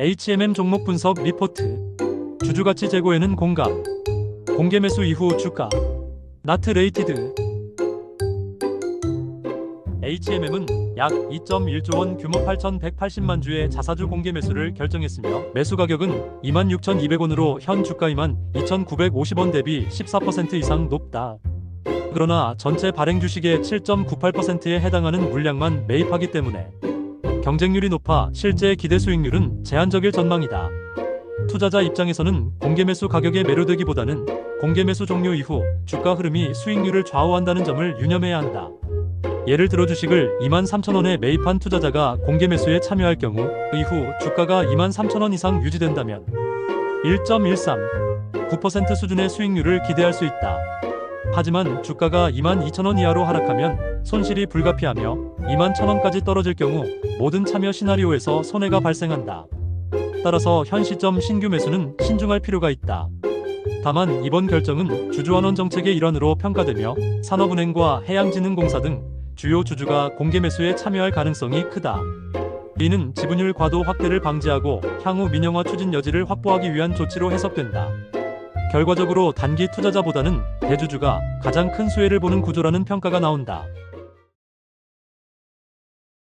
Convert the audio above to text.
HMM 종목 분석 리포트. 주주가치 재고에는 공감. 공개 매수 이후 주가. 나트 레이티드. HMM은 약 2.1조 원 규모 8,180만 주의 자사주 공개 매수를 결정했으며 매수 가격은 26,200원으로 현 주가 22,950원 대비 14% 이상 높다. 그러나 전체 발행 주식의 7.98%에 해당하는 물량만 매입하기 때문에 경쟁률이 높아 실제 기대 수익률은 제한적일 전망이다. 투자자 입장에서는 공개 매수 가격에 매료되기보다는 공개 매수 종료 이후 주가 흐름이 수익률을 좌우한다는 점을 유념해야 한다. 예를 들어 주식을 23,000원에 매입한 투자자가 공개 매수에 참여할 경우 이후 주가가 23,000원 이상 유지된다면 1.13 9% 수준의 수익률을 기대할 수 있다. 하지만 주가가 22,000원 이하로 하락하면 손실이 불가피하며 21,000원까지 떨어질 경우 모든 참여 시나리오에서 손해가 발생한다. 따라서 현 시점 신규 매수는 신중할 필요가 있다. 다만 이번 결정은 주주환원 정책의 일환으로 평가되며 산업은행과 해양진흥공사 등 주요 주주가 공개 매수에 참여할 가능성이 크다. 이는 지분율 과도 확대를 방지하고 향후 민영화 추진 여지를 확보하기 위한 조치로 해석된다. 결과적으로 단기 투자자보다는 대주주가 가장 큰 수혜를 보는 구조라는 평가가 나온다.